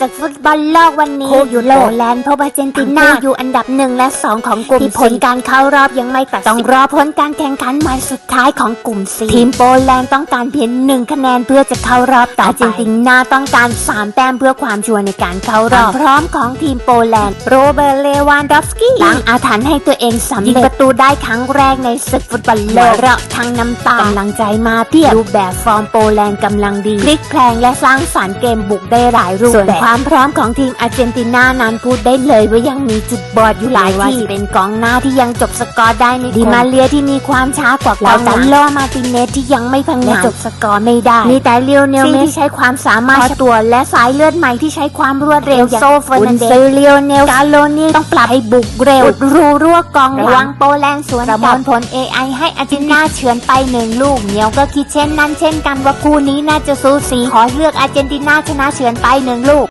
จากฟุตบอลโลกวันนี้คู่อยู่โปแลนด์พบอาร์เจนตินาคู่อยู่อันดับหนึ่งและสองของกลุ่มที่ผลการเข้ารอบยังไม่ตัดสินต้องรอผลการแข่งขันใหม่สุดท้ายของกลุ่มซีทีมโปแลนด์ต้องการเพียงหนึ่งคะแนนเพื่อจะเข้ารอบต่อไปอาร์เจนตินาต้องการสามแต้มเพื่อความชัวร์ในการเข้ารอบความพร้อมของทีมโปแลนด์โรเบิร์ตเลวานดอฟสกี้ล้างอาถรรพ์ให้ตัวเองสำเร็จยิงประตูได้ครั้งแรกในศึกฟุตบอลโลกเราะทั้งน้ำตากำลังใจมาเพียบรูปแบบฟอร์มโปแลนด์กำลังดีพลิกแพลงและสร้างสรรค์เกมบุกได้หลายรูปแบบส่วนความพร้อมของทีมอาร์เจนตินานั้นพูดได้เลยว่ายังมีจุดบอดอยู่หลายที่เป็นกองหน้าที่ยังจบสกอร์ได้ไม่ดีมาเลียที่มีความช้ากว่ากองหลังโลมาร์ติเนสที่ยังไม่พังงาจบสกอร์ไม่ได้ มีแต่เลียวเนลเมสที่ใช้ความสามารถเฉพาะตัวและสายเลือดใหม่ที่ใช้ความรวดเร็วอย่างโซเฟอร์นันเดสเลียวเนลกาโลนี่ต้องปรับให้บุกเร็วอุดรูรั่วกองหลังระวังโปแลนด์สวนประมวลผล AI ให้อาร์เจนตินาเฉือนไปหนึ่งลูกเหนียวก็คิดเช่นนั้นเช่นกันว่าคู่นี้น่าจะสูสีขอเลือกอาร์เจนตินาชนะเฉือนไปหนึ่งลูก